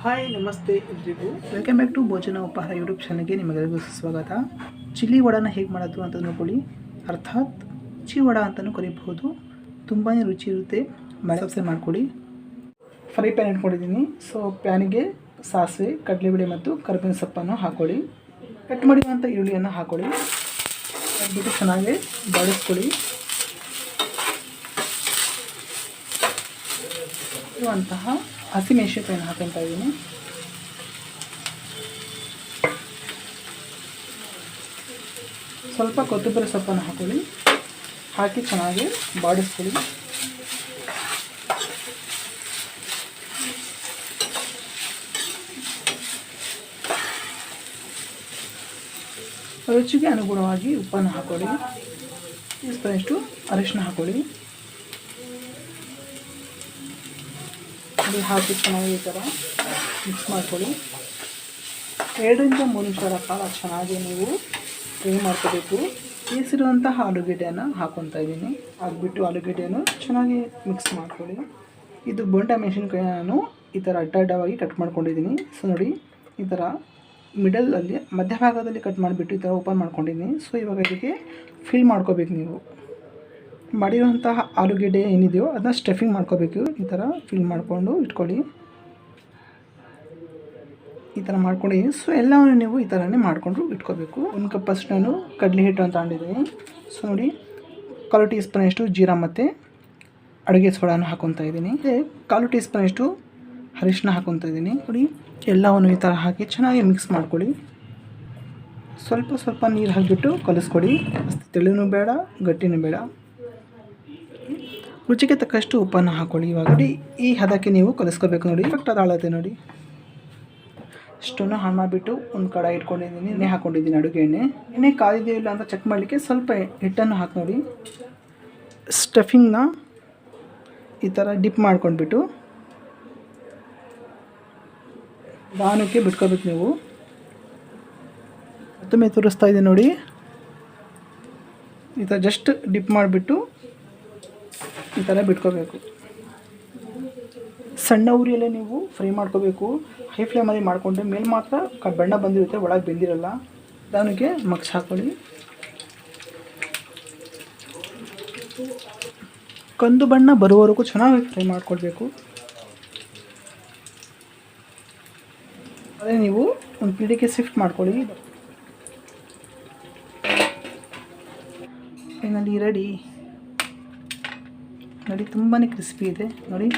Hi ನಮಸ್ತೆ ಎಲ್ರಿಗೂ. Welcome back to ಭೋಜನ ಉಪಹಾರ ಯೂಟ್ಯೂಬ್ ಚಾನಲ್ಗೆ ನಿಮಗೆಲ್ಲರಿಗೂ ಸ್ವಾಗತ ಚಿಲ್ಲಿ ವಡಾನ ಹೇಗೆ ಮಾಡೋದು ಅಂತ ನೋಡ್ಕೊಳ್ಳಿ. ಅರ್ಥಾತ್ ಚಿ ವಡ ಅಂತಲೂ ಕರಿಬಹುದು. ತುಂಬಾ ರುಚಿ ಇರುತ್ತೆ. ಮಳೆ ಸಬ್ಸೆ ಮಾಡ್ಕೊಳ್ಳಿ. ಫ್ರೈ ಪ್ಯಾನ್ ಇಟ್ಕೊಂಡಿದ್ದೀನಿ. ಸೊ ಪ್ಯಾನಿಗೆ ಸಾಸಿವೆ, ಕಡಲೆಬೇಳೆ ಮತ್ತು ಕರ್ಬೇವಿನ ಸೊಪ್ಪನ್ನು ಹಾಕ್ಕೊಳ್ಳಿ ಕಟ್ ಮಾಡಿರುವಂಥ ಈರುಳ್ಳಿಯನ್ನು ಹಾಕ್ಕೊಳ್ಳಿ ಹಾಕ್ಬಿಟ್ಟು ಚೆನ್ನಾಗಿ ಬಳಸ್ಕೊಳ್ಳಿ. ಇರುವಂತಹ ಹಸಿಮೆಣಸಿನಕಾಯಿನ ಹಾಕೊತಾ ಇದ್ದೀನಿ ಸ್ವಲ್ಪ ಕೊತ್ತಂಬರಿ ಸೊಪ್ಪನ್ನು ಹಾಕೊಳ್ಳಿ. ಹಾಕಿ ಚೆನ್ನಾಗಿ ಬಾಡಿಸ್ಕೊಳ್ಳಿ. ರುಚಿಗೆ ಅನುಗುಣವಾಗಿ ಉಪ್ಪನ್ನು ಹಾಕೊಳ್ಳಿ. ಈ ಸ್ಪೂನಷ್ಟು ಅರಿಶಿನ ಹಾಕೊಳ್ಳಿ. ಅದು ಹಾಕಿ ಚೆನ್ನಾಗಿ ಈ ಥರ ಮಿಕ್ಸ್ ಮಾಡ್ಕೊಳ್ಳಿ. ಎರಡರಿಂದ ಮೂರು ನಿಮಿಷಗಳ ಕಾಲ ಚೆನ್ನಾಗಿ ನೀವು ಫ್ರೈ ಮಾಡ್ಕೋಬೇಕು. ಬೇಯಿಸಿರುವಂತಹ ಆಲೂಗೆಡ್ಡೆಯನ್ನು ಹಾಕೊತಾ ಇದ್ದೀನಿ. ಹಾಕ್ಬಿಟ್ಟು ಆಲೂಗೆಡ್ಡೆಯನ್ನು ಚೆನ್ನಾಗಿ ಮಿಕ್ಸ್ ಮಾಡ್ಕೊಳ್ಳಿ. ಇದು ಬೋಂಡ ಮೆಣಸಿನ್ಕಾಯಿ ನಾನು ಈ ಥರ ಅಡ್ಡ ಅಡ್ಡವಾಗಿ ಕಟ್ ಮಾಡ್ಕೊಂಡಿದ್ದೀನಿ. ಸೊ ನೋಡಿ, ಈ ಥರ ಮಿಡಲಲ್ಲಿ ಮಧ್ಯಭಾಗದಲ್ಲಿ ಕಟ್ ಮಾಡಿಬಿಟ್ಟು ಈ ಥರ ಓಪನ್ ಮಾಡ್ಕೊಂಡಿದ್ದೀನಿ. ಸೊ ಇವಾಗ ಇದಕ್ಕೆ ಫಿಲ್ ಮಾಡ್ಕೋಬೇಕು ನೀವು. ಮಾಡಿರುವಂತಹ ಆಲೂಗೆಡ್ಡೆ ಏನಿದೆಯೋ ಅದನ್ನ ಸ್ಟಫಿಂಗ್ ಮಾಡ್ಕೋಬೇಕು. ಈ ಥರ ಫಿಲ್ ಮಾಡಿಕೊಂಡು ಇಟ್ಕೊಳ್ಳಿ. ಈ ಥರ ಮಾಡ್ಕೊಂಡು ಸೊ ಎಲ್ಲವನ್ನು ನೀವು ಈ ಥರನೇ ಮಾಡಿಕೊಂಡು ಇಟ್ಕೋಬೇಕು. ಒಂದು ಕಪ್ ಅಷ್ಟು ನಾನು ಕಡಲೆ ಹಿಟ್ಟು ಅಂತ ತಗೊಂಡಿದ್ದೀನಿ ಸೊ ನೋಡಿ, ಕಾಲು ಟೀ ಸ್ಪೂನಷ್ಟು ಜೀರಾ ಮತ್ತು ಅಡುಗೆ ಸೋಡಾನು ಹಾಕೊತಾ ಇದ್ದೀನಿ. ಕಾಲು ಟೀ ಸ್ಪೂನಷ್ಟು ಅರಿಶಿನ ಹಾಕೊತಾ ಇದ್ದೀನಿ. ನೋಡಿ, ಎಲ್ಲವನ್ನು ಈ ಥರ ಹಾಕಿ ಚೆನ್ನಾಗಿ ಮಿಕ್ಸ್ ಮಾಡ್ಕೊಳ್ಳಿ. ಸ್ವಲ್ಪ ಸ್ವಲ್ಪ ನೀರು ಹಾಕಿಬಿಟ್ಟು ಕಲಿಸ್ಕೊಡಿ ತೆಳುನೂ ಬೇಡ, ಗಟ್ಟಿನೂ ಬೇಡ. ರುಚಿಗೆ ತಕ್ಕಷ್ಟು ಉಪ್ಪನ್ನು ಹಾಕ್ಕೊಳ್ಳಿ ಇವಾಗ ನೋಡಿ, ಈ ಹದಕ್ಕೆ ನೀವು ಕಲಿಸ್ಕೋಬೇಕು ನೋಡಿ. ಇವಾಗ ಅದು ಆಳತೆ ನೋಡಿ. ಇಷ್ಟನ್ನು ಹಾಳು ಮಾಡಿಬಿಟ್ಟು ಒಂದು ಕಡೆ ಇಟ್ಕೊಂಡಿದ್ದೀನಿ, ಎಣ್ಣೆ ಹಾಕ್ಕೊಂಡಿದ್ದೀನಿ ಅಡುಗೆ ಎಣ್ಣೆ. ಎಣ್ಣೆ ಕಾದಿದೆಯೋ ಇಲ್ಲ ಅಂತ ಚೆಕ್ ಮಾಡಲಿಕ್ಕೆ ಸ್ವಲ್ಪ ಹಿಟ್ಟನ್ನು ಹಾಕಿ ನೋಡಿ. ಸ್ಟಫಿಂಗ್ನ ಈ ಥರ ಡಿಪ್ ಮಾಡ್ಕೊಂಡ್ಬಿಟ್ಟು ದಾನಕ್ಕೆ ಬಿಟ್ಕೋಬೇಕು ನೀವು. ಮತ್ತೊಮ್ಮೆ ತೋರಿಸ್ತಾ ಇದೆ ನೋಡಿ. ಈ ಥರ ಜಸ್ಟ್ ಡಿಪ್ ಮಾಡಿಬಿಟ್ಟು ಈ ಥರ ಬಿಟ್ಕೋಬೇಕು. ಸಣ್ಣ ಉರಿಯಲ್ಲೇ ನೀವು ಫ್ರೈ ಮಾಡ್ಕೋಬೇಕು. ಹೈ ಫ್ಲೇಮಲ್ಲಿ ಮಾಡಿಕೊಂಡ್ರೆ ಮೇಲೆ ಮಾತ್ರ ಕ ಬಣ್ಣ ಬಂದಿರುತ್ತೆ, ಒಳಗೆ ಬೆಂದಿರಲ್ಲ. ಅದಕ್ಕೆ ಮಗ್ಸ್ ಹಾಕೊಳ್ಳಿ. ಕಂದು ಬಣ್ಣ ಬರುವವರೆಗೂ ಚೆನ್ನಾಗಿ ಫ್ರೈ ಮಾಡ್ಕೊಳ್ಬೇಕು. ಅದೇ ನೀವು ಒಂದು ಪ್ಲೇಟಿಗೆ ಶಿಫ್ಟ್ ಮಾಡ್ಕೊಳ್ಳಿ. ಫೈನಲಿ ರೆಡಿ ನೋಡಿ ತುಂಬಾ ಕ್ರಿಸ್ಪಿ ಇದೆ. ನೋಡಿ.